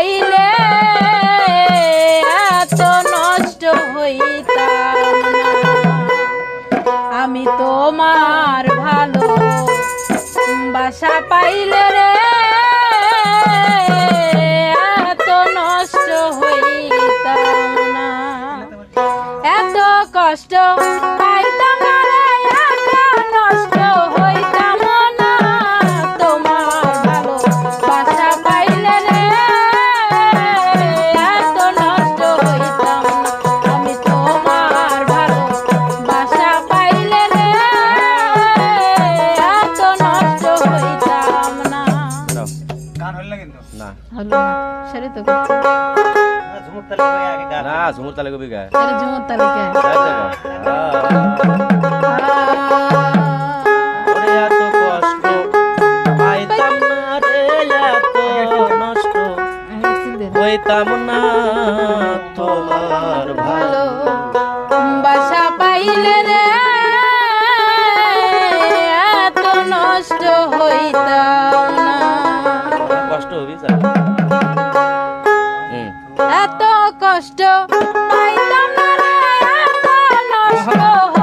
পাইলে এত নষ্ট হইতাম আমি তোমার ভালো বাসা পাইলে রে, এত নষ্ট হইতাম না। এত কষ্ট হলো না তো করছি না ঝুমুর তালে কবি গায়। আরে ঝুমুর তালে গায়। হইতাম না তোমার কত কষ্ট পাইতাম না রে এত নষ্ট।